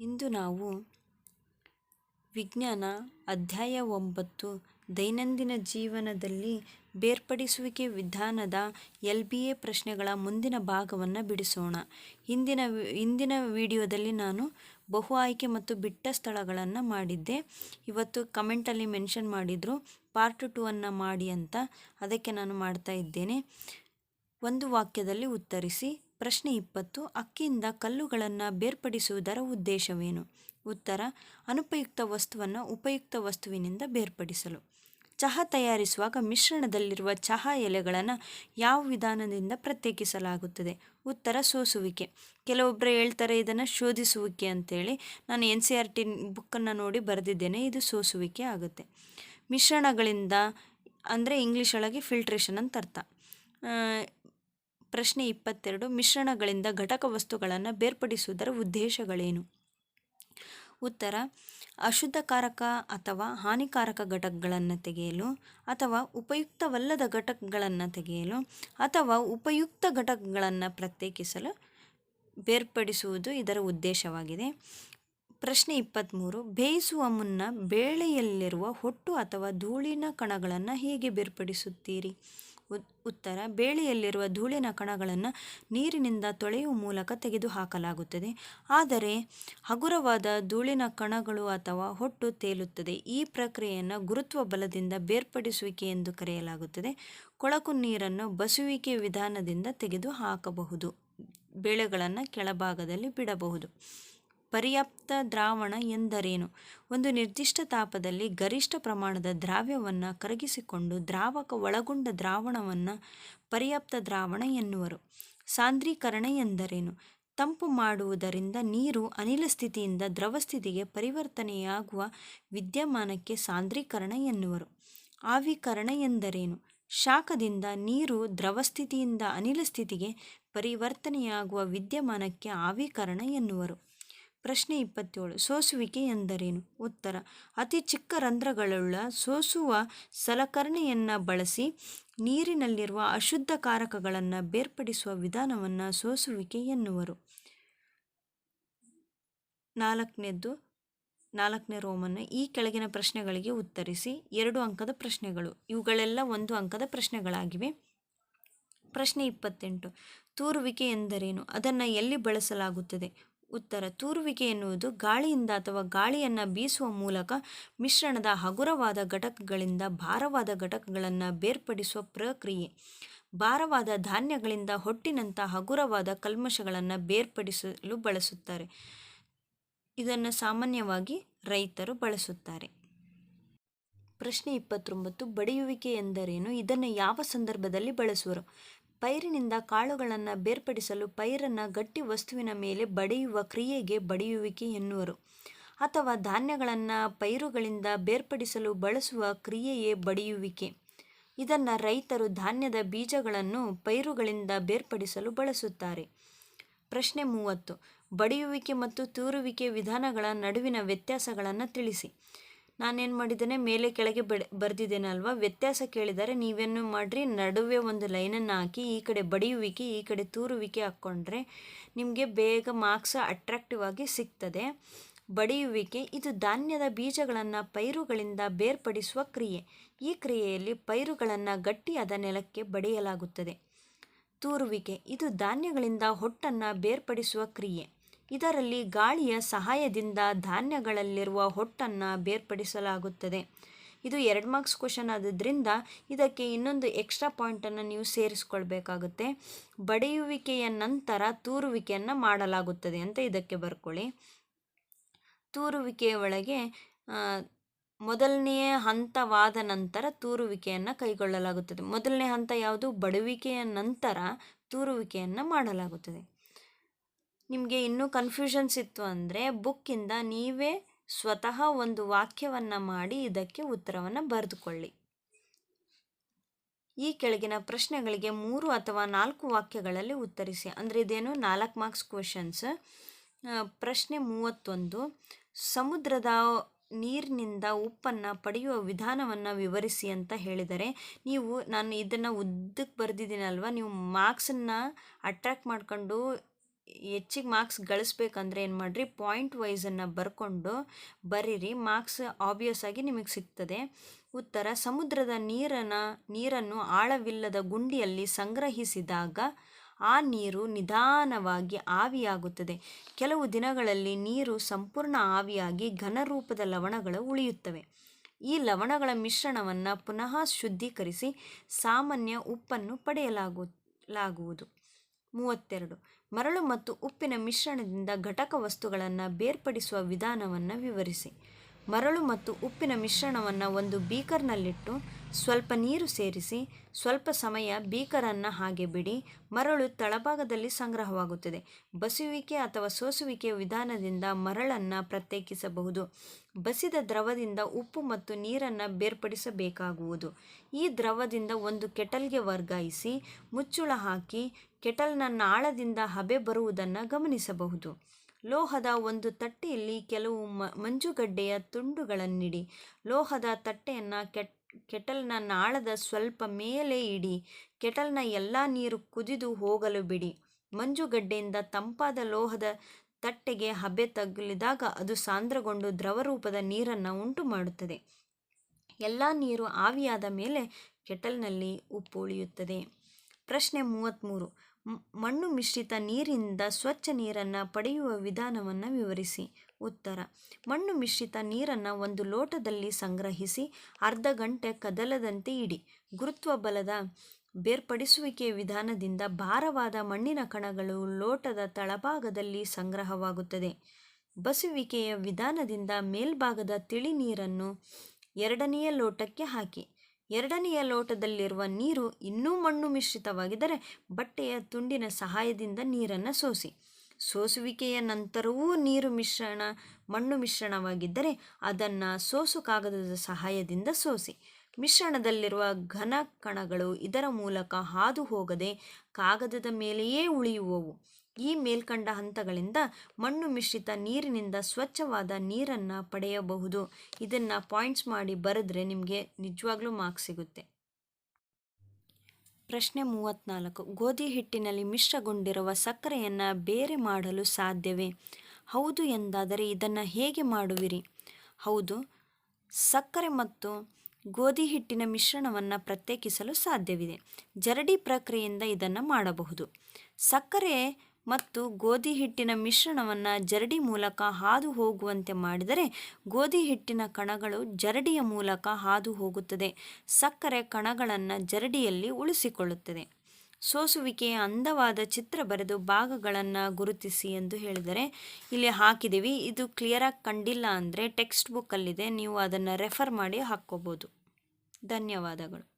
ಇಂದು ನಾವು ವಿಜ್ಞಾನ ಅಧ್ಯಾಯ ಒಂಬತ್ತು, ದೈನಂದಿನ ಜೀವನದಲ್ಲಿ ಬೇರ್ಪಡಿಸುವಿಕೆ ವಿಧಾನದ ಎಲ್ ಬಿ ಎ ಪ್ರಶ್ನೆಗಳ ಮುಂದಿನ ಭಾಗವನ್ನು ಬಿಡಿಸೋಣ. ಹಿಂದಿನ ಹಿಂದಿನ ವಿಡಿಯೋದಲ್ಲಿ ನಾನು ಬಹು ಆಯ್ಕೆ ಮತ್ತು ಬಿಟ್ಟ ಸ್ಥಳಗಳನ್ನು ಮಾಡಿದ್ದೆ. ಇವತ್ತು ಕಮೆಂಟಲ್ಲಿ ಮೆನ್ಷನ್ ಮಾಡಿದರು ಪಾರ್ಟ್ ಟೂ ಅನ್ನು ಮಾಡಿ ಅಂತ ಅದಕ್ಕೆ ನಾನು ಮಾಡ್ತಾ ಇದ್ದೇನೆ. ಒಂದು ವಾಕ್ಯದಲ್ಲಿ ಉತ್ತರಿಸಿ ಪ್ರಶ್ನೆ ಇಪ್ಪತ್ತು, ಅಕ್ಕಿಯಿಂದ ಕಲ್ಲುಗಳನ್ನು ಬೇರ್ಪಡಿಸುವುದರ ಉದ್ದೇಶವೇನು? ಉತ್ತರ, ಅನುಪಯುಕ್ತ ವಸ್ತುವನ್ನು ಉಪಯುಕ್ತ ವಸ್ತುವಿನಿಂದ ಬೇರ್ಪಡಿಸಲು. ಚಹಾ ತಯಾರಿಸುವಾಗ ಮಿಶ್ರಣದಲ್ಲಿರುವ ಚಹಾ ಎಲೆಗಳನ್ನು ಯಾವ ವಿಧಾನದಿಂದ ಪ್ರತ್ಯೇಕಿಸಲಾಗುತ್ತದೆ? ಉತ್ತರ, ಸೋಸುವಿಕೆ. ಕೆಲವೊಬ್ಬರು ಹೇಳ್ತಾರೆ, ಇದನ್ನು ಶೋಧಿಸುವಿಕೆ ಅಂತೇಳಿ. ನಾನು ಎನ್ ಸಿ ಆರ್ ಟಿ ಬುಕ್ಕನ್ನು ನೋಡಿ ಬರೆದಿದ್ದೇನೆ, ಇದು ಸೋಸುವಿಕೆ ಆಗುತ್ತೆ. ಮಿಶ್ರಣಗಳಿಂದ, ಅಂದರೆ ಇಂಗ್ಲೀಷ್ ಒಳಗೆ ಫಿಲ್ಟ್ರೇಷನ್ ಅಂತ ಅರ್ಥ. ಪ್ರಶ್ನೆ ಇಪ್ಪತ್ತೆರಡು, ಮಿಶ್ರಣಗಳಿಂದ ಘಟಕ ವಸ್ತುಗಳನ್ನು ಬೇರ್ಪಡಿಸುವುದರ ಉದ್ದೇಶಗಳೇನು? ಉತ್ತರ, ಅಶುದ್ಧಕಾರಕ ಅಥವಾ ಹಾನಿಕಾರಕ ಘಟಕಗಳನ್ನು ತೆಗೆಯಲು ಅಥವಾ ಉಪಯುಕ್ತವಲ್ಲದ ಘಟಕಗಳನ್ನು ತೆಗೆಯಲು ಅಥವಾ ಉಪಯುಕ್ತ ಘಟಕಗಳನ್ನು ಪ್ರತ್ಯೇಕಿಸಲು ಬೇರ್ಪಡಿಸುವುದು ಇದರ ಉದ್ದೇಶವಾಗಿದೆ. ಪ್ರಶ್ನೆ ಇಪ್ಪತ್ತ್ಮೂರು, ಬೇಯಿಸುವ ಮುನ್ನ ಬೇಳೆಯಲ್ಲಿರುವ ಹೊಟ್ಟು ಅಥವಾ ಧೂಳಿನ ಕಣಗಳನ್ನು ಹೇಗೆ ಬೇರ್ಪಡಿಸುತ್ತೀರಿ? ಉತ್ತರ, ಬೇಳೆಯಲ್ಲಿರುವ ಧೂಳಿನ ಕಣಗಳನ್ನು ನೀರಿನಿಂದ ತೊಳೆಯುವ ಮೂಲಕ ತೆಗೆದುಹಾಕಲಾಗುತ್ತದೆ. ಆದರೆ, ಹಗುರವಾದ ಧೂಳಿನ ಕಣಗಳು ಅಥವಾ ಹೊಟ್ಟು ತೇಲುತ್ತದೆ. ಈ ಪ್ರಕ್ರಿಯೆಯನ್ನು ಗುರುತ್ವ ಬಲದಿಂದ ಬೇರ್ಪಡಿಸುವಿಕೆ ಎಂದು ಕರೆಯಲಾಗುತ್ತದೆ. ಕೊಳಕು ನೀರನ್ನು ಬಸುವಿಕೆ ವಿಧಾನದಿಂದ ತೆಗೆದು ಹಾಕಬಹುದು ಬೇಳೆಗಳನ್ನು ಕೆಳಭಾಗದಲ್ಲಿ ಬಿಡಬಹುದು. ಪರ್ಯಾಪ್ತ ದ್ರಾವಣ ಎಂದರೇನು? ಒಂದು ನಿರ್ದಿಷ್ಟ ತಾಪದಲ್ಲಿ ಗರಿಷ್ಠ ಪ್ರಮಾಣದ ದ್ರಾವ್ಯವನ್ನು ಕರಗಿಸಿಕೊಂಡು ದ್ರಾವಕ ಒಳಗೊಂಡ ದ್ರಾವಣವನ್ನು ಪರ್ಯಾಪ್ತ ದ್ರಾವಣ ಎನ್ನುವರು. ಸಾಂದ್ರೀಕರಣ ಎಂದರೇನು? ತಂಪು ಮಾಡುವುದರಿಂದ ನೀರು ಅನಿಲ ಸ್ಥಿತಿಯಿಂದ ದ್ರವ ಸ್ಥಿತಿಗೆ ಪರಿವರ್ತನೆಯಾಗುವ ವಿದ್ಯಮಾನಕ್ಕೆ ಸಾಂದ್ರೀಕರಣ ಎನ್ನುವರು. ಆವಿಕರಣ ಎಂದರೇನು? ಶಾಖದಿಂದ ನೀರು ದ್ರವ ಸ್ಥಿತಿಯಿಂದ ಅನಿಲ ಸ್ಥಿತಿಗೆ ಪರಿವರ್ತನೆಯಾಗುವ ವಿದ್ಯಮಾನಕ್ಕೆ ಆವಿಕರಣ ಎನ್ನುವರು. ಪ್ರಶ್ನೆ ಇಪ್ಪತ್ತೇಳು. ಸೋಸುವಿಕೆ ಎಂದರೇನು? ಉತ್ತರ, ಅತಿ ಚಿಕ್ಕ ರಂಧ್ರಗಳುಳ್ಳ ಸೋಸುವ ಸಲಕರಣೆಯನ್ನು ಬಳಸಿ ನೀರಿನಲ್ಲಿರುವ ಅಶುದ್ಧ ಕಾರಕಗಳನ್ನು ಬೇರ್ಪಡಿಸುವ ವಿಧಾನವನ್ನು ಸೋಸುವಿಕೆ ಎನ್ನುವರು. ನಾಲ್ಕನೇದ್ದು, ನಾಲ್ಕನೇ ರೋಮನ್ನು ಈ ಕೆಳಗಿನ ಪ್ರಶ್ನೆಗಳಿಗೆ ಉತ್ತರಿಸಿ. ಎರಡು ಅಂಕದ ಪ್ರಶ್ನೆಗಳು. ಇವುಗಳೆಲ್ಲ ಒಂದು ಅಂಕದ ಪ್ರಶ್ನೆಗಳಾಗಿವೆ. ಪ್ರಶ್ನೆ ಇಪ್ಪತ್ತೆಂಟು. ತೂರುವಿಕೆ ಎಂದರೇನು? ಅದನ್ನು ಎಲ್ಲಿ ಬಳಸಲಾಗುತ್ತದೆ? ಉತ್ತರ ತೂರುವಿಕೆ ಎನ್ನುವುದು ಗಾಳಿಯಿಂದ ಅಥವಾ ಗಾಳಿಯನ್ನು ಬೀಸುವ ಮೂಲಕ ಮಿಶ್ರಣದ ಹಗುರವಾದ ಘಟಕಗಳಿಂದ ಭಾರವಾದ ಘಟಕಗಳನ್ನು ಬೇರ್ಪಡಿಸುವ ಪ್ರಕ್ರಿಯೆ. ಭಾರವಾದ ಧಾನ್ಯಗಳಿಂದ ಹೊಟ್ಟಿನಂಥ ಹಗುರವಾದ ಕಲ್ಮಶಗಳನ್ನು ಬೇರ್ಪಡಿಸಲು ಬಳಸುತ್ತಾರೆ. ಇದನ್ನು ಸಾಮಾನ್ಯವಾಗಿ ರೈತರು ಬಳಸುತ್ತಾರೆ. ಪ್ರಶ್ನೆ ಇಪ್ಪತ್ತೊಂಬತ್ತು, ಬಡಿಯುವಿಕೆ ಎಂದರೇನು? ಇದನ್ನು ಯಾವ ಸಂದರ್ಭದಲ್ಲಿ ಬಳಸುವರು? ಪೈರಿನಿಂದ ಕಾಳುಗಳನ್ನು ಬೇರ್ಪಡಿಸಲು ಪೈರನ್ನು ಗಟ್ಟಿ ವಸ್ತುವಿನ ಮೇಲೆ ಬಡಿಯುವ ಕ್ರಿಯೆಗೆ ಬಡಿಯುವಿಕೆ ಎನ್ನುವರು. ಅಥವಾ ಧಾನ್ಯಗಳನ್ನು ಪೈರುಗಳಿಂದ ಬೇರ್ಪಡಿಸಲು ಬಳಸುವ ಕ್ರಿಯೆಯೇ ಬಡಿಯುವಿಕೆ. ಇದನ್ನು ರೈತರು ಧಾನ್ಯದ ಬೀಜಗಳನ್ನು ಪೈರುಗಳಿಂದ ಬೇರ್ಪಡಿಸಲು ಬಳಸುತ್ತಾರೆ. ಪ್ರಶ್ನೆ ಮೂವತ್ತು. ಬಡಿಯುವಿಕೆ ಮತ್ತು ತೂರುವಿಕೆ ವಿಧಾನಗಳ ನಡುವಿನ ವ್ಯತ್ಯಾಸಗಳನ್ನು ತಿಳಿಸಿ. ನಾನೇನು ಮಾಡಿದ್ದೇನೆ, ಮೇಲೆ ಕೆಳಗೆ ಬರೆದಿದ್ದೇನೆ ಅಲ್ವಾ ವ್ಯತ್ಯಾಸ ಕೇಳಿದರೆ ನೀವೇನು ಮಾಡಿರಿ, ನಡುವೆ ಒಂದು ಲೈನನ್ನು ಹಾಕಿ, ಈ ಕಡೆ ಬಡಿಯುವಿಕೆ, ಈ ಕಡೆ ತೂರುವಿಕೆ ಹಾಕ್ಕೊಂಡ್ರೆ ನಿಮಗೆ ಬೇಗ ಮಾರ್ಕ್ಸ್ ಅಟ್ರಾಕ್ಟಿವ್ ಆಗಿ ಸಿಗ್ತದೆ. ಬಡಿಯುವಿಕೆ, ಇದು ಧಾನ್ಯದ ಬೀಜಗಳನ್ನು ಪೈರುಗಳಿಂದ ಬೇರ್ಪಡಿಸುವ ಕ್ರಿಯೆ. ಈ ಕ್ರಿಯೆಯಲ್ಲಿ ಪೈರುಗಳನ್ನು ಗಟ್ಟಿಯಾದ ನೆಲಕ್ಕೆ ಬಡಿಯಲಾಗುತ್ತದೆ. ತೂರುವಿಕೆ, ಇದು ಧಾನ್ಯಗಳಿಂದ ಹೊಟ್ಟನ್ನು ಬೇರ್ಪಡಿಸುವ ಕ್ರಿಯೆ. ಇದರಲ್ಲಿ ಗಾಳಿಯ ಸಹಾಯದಿಂದ ಧಾನ್ಯಗಳಲ್ಲಿರುವ ಹೊಟ್ಟನ್ನು ಬೇರ್ಪಡಿಸಲಾಗುತ್ತದೆ. ಇದು ಎರಡು ಮಾರ್ಕ್ಸ್ ಕ್ವಶನ್ ಆದ್ದರಿಂದ ಇದಕ್ಕೆ ಇನ್ನೊಂದು ಎಕ್ಸ್ಟ್ರಾ ಪಾಯಿಂಟನ್ನು ನೀವು ಸೇರಿಸ್ಕೊಳ್ಬೇಕಾಗುತ್ತೆ. ಬಡಿಯುವಿಕೆಯ ನಂತರ ತೂರುವಿಕೆಯನ್ನು ಮಾಡಲಾಗುತ್ತದೆ ಅಂತ ಇದಕ್ಕೆ ಬರ್ಕೊಳ್ಳಿ. ತೂರುವಿಕೆಯ ಒಳಗೆ ಮೊದಲನೆಯ ಹಂತವಾದ ನಂತರ ತೂರುವಿಕೆಯನ್ನು ಕೈಗೊಳ್ಳಲಾಗುತ್ತದೆ. ಮೊದಲನೇ ಹಂತ ಯಾವುದು? ಬಡುವಿಕೆಯ ನಂತರ ತೂರುವಿಕೆಯನ್ನು ಮಾಡಲಾಗುತ್ತದೆ. ನಿಮಗೆ ಇನ್ನೂ ಕನ್ಫ್ಯೂಷನ್ಸ್ ಇತ್ತು ಅಂದರೆ ಬುಕ್ಕಿಂದ ನೀವೇ ಸ್ವತಃ ಒಂದು ವಾಕ್ಯವನ್ನು ಮಾಡಿ ಇದಕ್ಕೆ ಉತ್ತರವನ್ನು ಬರೆದುಕೊಳ್ಳಿ. ಈ ಕೆಳಗಿನ ಪ್ರಶ್ನೆಗಳಿಗೆ ಮೂರು ಅಥವಾ ನಾಲ್ಕು ವಾಕ್ಯಗಳಲ್ಲಿ ಉತ್ತರಿಸಿ. ಅಂದರೆ ಇದೇನು ನಾಲ್ಕು ಮಾರ್ಕ್ಸ್ ಕ್ವಶನ್ಸ್ ಪ್ರಶ್ನೆ ಮೂವತ್ತೊಂದು, ಸಮುದ್ರದ ನೀರಿನಿಂದ ಉಪ್ಪನ್ನು ಪಡೆಯುವ ವಿಧಾನವನ್ನು ವಿವರಿಸಿ ಅಂತ ಹೇಳಿದರೆ, ನೀವು ನಾನು ಇದನ್ನು ಉದ್ದಕ್ಕೆ ಬರೆದಿದ್ದೀನಲ್ವ, ನೀವು ಮಾರ್ಕ್ಸನ್ನು ಅಟ್ರ್ಯಾಕ್ಟ್ ಮಾಡ್ಕೊಂಡು ಹೆಚ್ಚಿಗೆ ಮಾರ್ಕ್ಸ್ ಗಳಿಸ್ಬೇಕಂದ್ರೆ ಏನು ಮಾಡಿರಿ? ಪಾಯಿಂಟ್ ವೈಸನ್ನು ಬರ್ಕೊಂಡು ಬರೀರಿ. ಮಾರ್ಕ್ಸ್ ಆಬ್ವಿಯಸ್ ಆಗಿ ನಿಮಗೆ ಸಿಗ್ತದೆ. ಉತ್ತರ, ಸಮುದ್ರದ ನೀರನ್ನು ನೀರನ್ನು ಆಳವಿಲ್ಲದ ಗುಂಡಿಯಲ್ಲಿ ಸಂಗ್ರಹಿಸಿದಾಗ ಆ ನೀರು ನಿಧಾನವಾಗಿ ಆವಿಯಾಗುತ್ತದೆ. ಕೆಲವು ದಿನಗಳಲ್ಲಿ ನೀರು ಸಂಪೂರ್ಣ ಆವಿಯಾಗಿ ಘನರೂಪದ ಲವಣಗಳು ಉಳಿಯುತ್ತವೆ. ಈ ಲವಣಗಳ ಮಿಶ್ರಣವನ್ನು ಪುನಃ ಶುದ್ಧೀಕರಿಸಿ ಸಾಮಾನ್ಯ ಉಪ್ಪನ್ನು ಪಡೆಯಲಾಗು, ಲಾಗುವುದು. ಮೂವತ್ತೆರಡು. ಮರಳು ಮತ್ತು ಉಪ್ಪಿನ ಮಿಶ್ರಣದಿಂದ ಘಟಕ ವಸ್ತುಗಳನ್ನು ಬೇರ್ಪಡಿಸುವ ವಿಧಾನವನ್ನು ವಿವರಿಸಿ. ಮರಳು ಮತ್ತು ಉಪ್ಪಿನ ಮಿಶ್ರಣವನ್ನು ಒಂದು ಬೀಕರ್ನಲ್ಲಿಟ್ಟು ಸ್ವಲ್ಪ ನೀರು ಸೇರಿಸಿ, ಸ್ವಲ್ಪ ಸಮಯ ಬೀಕರನ್ನು ಹಾಗೆ ಬಿಡಿ. ಮರಳು ತಳಭಾಗದಲ್ಲಿ ಸಂಗ್ರಹವಾಗುತ್ತದೆ. ಬಸುವಿಕೆ ಅಥವಾ ಸೋಸುವಿಕೆಯ ವಿಧಾನದಿಂದ ಮರಳನ್ನು ಪ್ರತ್ಯೇಕಿಸಬಹುದು. ಬಸಿದ ದ್ರವದಿಂದ ಉಪ್ಪು ಮತ್ತು ನೀರನ್ನು ಬೇರ್ಪಡಿಸಬೇಕಾಗುವುದು. ಈ ದ್ರವದಿಂದ ಒಂದು ಕೆಟಲ್ಗೆ ವರ್ಗಾಯಿಸಿ ಮುಚ್ಚುಳ ಹಾಕಿ, ಕೆಟಲ್ನ ನಾಳದಿಂದ ಹಬೆ ಬರುವುದನ್ನು ಗಮನಿಸಬಹುದು. ಲೋಹದ ಒಂದು ತಟ್ಟೆಯಲ್ಲಿ ಕೆಲವು ಮ, ಮಂಜುಗಡ್ಡೆಯ ತುಂಡುಗಳನ್ನಿಡಿ. ಲೋಹದ ತಟ್ಟೆಯನ್ನು ಕೆಟ್, ಕೆಟಲ್ನ ನಾಳದ ಸ್ವಲ್ಪ ಮೇಲೆ ಇಡಿ. ಕೆಟಲ್ನ ಎಲ್ಲ ನೀರು ಕುದಿದು ಹೋಗಲು ಬಿಡಿ. ಮಂಜುಗಡ್ಡೆಯಿಂದ ತಂಪಾದ ಲೋಹದ ತಟ್ಟೆಗೆ ಹಬೆ ತಗುಲಿದಾಗ ಅದು ಸಾಂದ್ರಗೊಂಡು ದ್ರವರೂಪದ ನೀರನ್ನು ಉಂಟು ಮಾಡುತ್ತದೆ ಎಲ್ಲ ನೀರು ಆವಿಯಾದ ಮೇಲೆ ಕೆಟಲ್ನಲ್ಲಿ ಉಪ್ಪು ಉಳಿಯುತ್ತದೆ. ಪ್ರಶ್ನೆ ಮೂವತ್ತ್ಮೂರು ಮಣ್ಣು ಮಿಶ್ರಿತ ನೀರಿನಿಂದ ಸ್ವಚ್ಛ ನೀರನ್ನು ಪಡೆಯುವ ವಿಧಾನವನ್ನು ವಿವರಿಸಿ. ಉತ್ತರ. ಮಣ್ಣು ಮಿಶ್ರಿತ ನೀರನ್ನು ಒಂದು ಲೋಟದಲ್ಲಿ ಸಂಗ್ರಹಿಸಿ ಅರ್ಧ ಗಂಟೆ ಕದಲದಂತೆ ಇಡಿ. ಗುರುತ್ವ ಬಲದ ಬೇರ್ಪಡಿಸುವಿಕೆಯ ವಿಧಾನದಿಂದ ಭಾರವಾದ ಮಣ್ಣಿನ ಕಣಗಳು ಲೋಟದ ತಳಭಾಗದಲ್ಲಿ ಸಂಗ್ರಹವಾಗುತ್ತದೆ. ಬಸುವಿಕೆಯ ವಿಧಾನದಿಂದ ಮೇಲ್ಭಾಗದ ತಿಳಿ ನೀರನ್ನು ಎರಡನೆಯ ಲೋಟಕ್ಕೆ ಹಾಕಿ. ಎರಡನೆಯ ಲೋಟದಲ್ಲಿರುವ ನೀರು ಇನ್ನೂ ಮಣ್ಣು ಮಿಶ್ರಿತವಾಗಿದ್ದರೆ ಬಟ್ಟೆಯ ತುಂಡಿನ ಸಹಾಯದಿಂದ ನೀರನ್ನು ಸೋಸಿ. ಸೋಸುವಿಕೆಯ ನಂತರವೂ ನೀರು ಮಿಶ್ರಣ, ಮಣ್ಣು ಮಿಶ್ರಣವಾಗಿದ್ದರೆ ಅದನ್ನು ಸೋಸು ಕಾಗದದ ಸಹಾಯದಿಂದ ಸೋಸಿ. ಮಿಶ್ರಣದಲ್ಲಿರುವ ಘನ ಕಣಗಳು ಇದರ ಮೂಲಕ ಹಾದು ಹೋಗದೆ ಕಾಗದದ ಮೇಲೆಯೇ ಉಳಿಯುವವು. ಈ ಮೇಲ್ಕಂಡ ಹಂತಗಳಿಂದ ಮಣ್ಣು ಮಿಶ್ರಿತ ನೀರಿನಿಂದ ಸ್ವಚ್ಛವಾದ ನೀರನ್ನು ಪಡೆಯಬಹುದು. ಇದನ್ನು ಪಾಯಿಂಟ್ಸ್ ಮಾಡಿ ಬರೆದ್ರೆ ನಿಮಗೆ ನಿಜವಾಗ್ಲೂ ಮಾರ್ಕ್ಸ್ ಸಿಗುತ್ತೆ. ಪ್ರಶ್ನೆ ಮೂವತ್ತ್ನಾಲ್ಕು ಗೋಧಿ ಹಿಟ್ಟಿನಲ್ಲಿ ಮಿಶ್ರಗೊಂಡಿರುವ ಸಕ್ಕರೆಯನ್ನು ಬೇರೆ ಮಾಡಲು ಸಾಧ್ಯವೇ? ಹೌದು ಎಂದಾದರೆ ಇದನ್ನು ಹೇಗೆ ಮಾಡುವಿರಿ? ಹೌದು, ಸಕ್ಕರೆ ಮತ್ತು ಗೋಧಿ ಹಿಟ್ಟಿನ ಮಿಶ್ರಣವನ್ನು ಪ್ರತ್ಯೇಕಿಸಲು ಸಾಧ್ಯವಿದೆ. ಜರಡಿ ಪ್ರಕ್ರಿಯೆಯಿಂದ ಇದನ್ನು ಮಾಡಬಹುದು. ಸಕ್ಕರೆ ಮತ್ತು ಗೋಧಿ ಹಿಟ್ಟಿನ ಮಿಶ್ರಣವನ್ನು ಜರಡಿ ಮೂಲಕ ಹಾದು ಹೋಗುವಂತೆ ಮಾಡಿದರೆ ಗೋಧಿ ಹಿಟ್ಟಿನ ಕಣಗಳು ಜರಡಿಯ ಮೂಲಕ ಹಾದು ಹೋಗುತ್ತದೆ. ಸಕ್ಕರೆ ಕಣಗಳನ್ನು ಜರಡಿಯಲ್ಲಿ ಉಳಿಸಿಕೊಳ್ಳುತ್ತದೆ. ಸೋಸುವಿಕೆಯ ಅಂದವಾದ ಚಿತ್ರ ಬರೆದು ಭಾಗಗಳನ್ನು ಗುರುತಿಸಿ ಎಂದು ಹೇಳಿದರೆ, ಇಲ್ಲಿ ಹಾಕಿದ್ದೀವಿ. ಇದು ಕ್ಲಿಯರಾಗಿ ಕಂಡಿಲ್ಲ ಅಂದರೆ ಟೆಕ್ಸ್ಟ್ ಬುಕ್ಕಲ್ಲಿದೆ ನೀವು ಅದನ್ನು ರೆಫರ್ ಮಾಡಿ ಹಾಕ್ಕೋಬೋದು. ಧನ್ಯವಾದಗಳು.